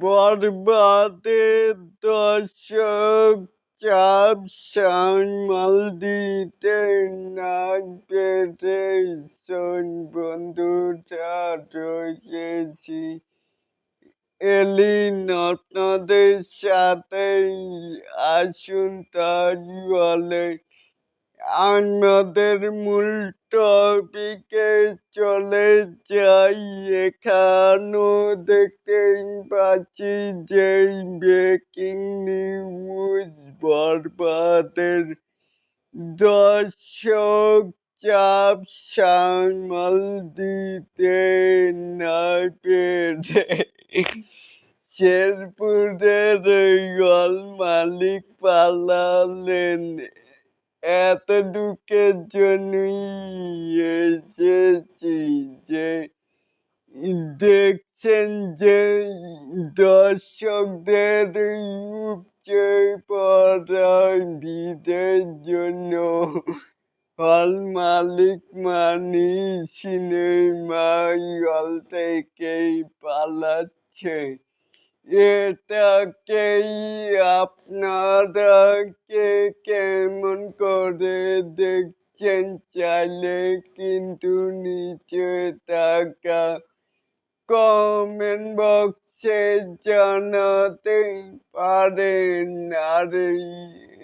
বরবাদের দর্শক চাপ সামাল দিতে না পেরে বন্ধুরা রয়েছি এলিন, আপনাদের সাথে আসুন তাই বলে। আমাদের মূল টপিকে চলে যাই। এখানেও দেখতেই পাচ্ছি যে ব্রেকিং নিউজ বরবাদের দর্শক চাপ সামাল দিতে না পেরে শেরপুরের গল মালিক পালালেন এতটুকের জন্যই এসেছি যে দেখছেন যে দর্শকদের ভিড়ের জন্য হল মালিক মানি সিনেমা হল পালাচ্ছে। এটাকেই আপনারা কে কেমন করে দেখছেন? চাইলে কিন্তু নিচে থাকা কমেন্ট বক্সে জানাতে পারেন। আর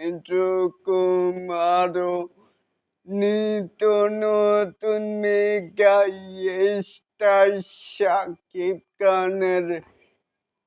এরকম আরও নিত্য নতুন মেগা স্টার সাকিব খানের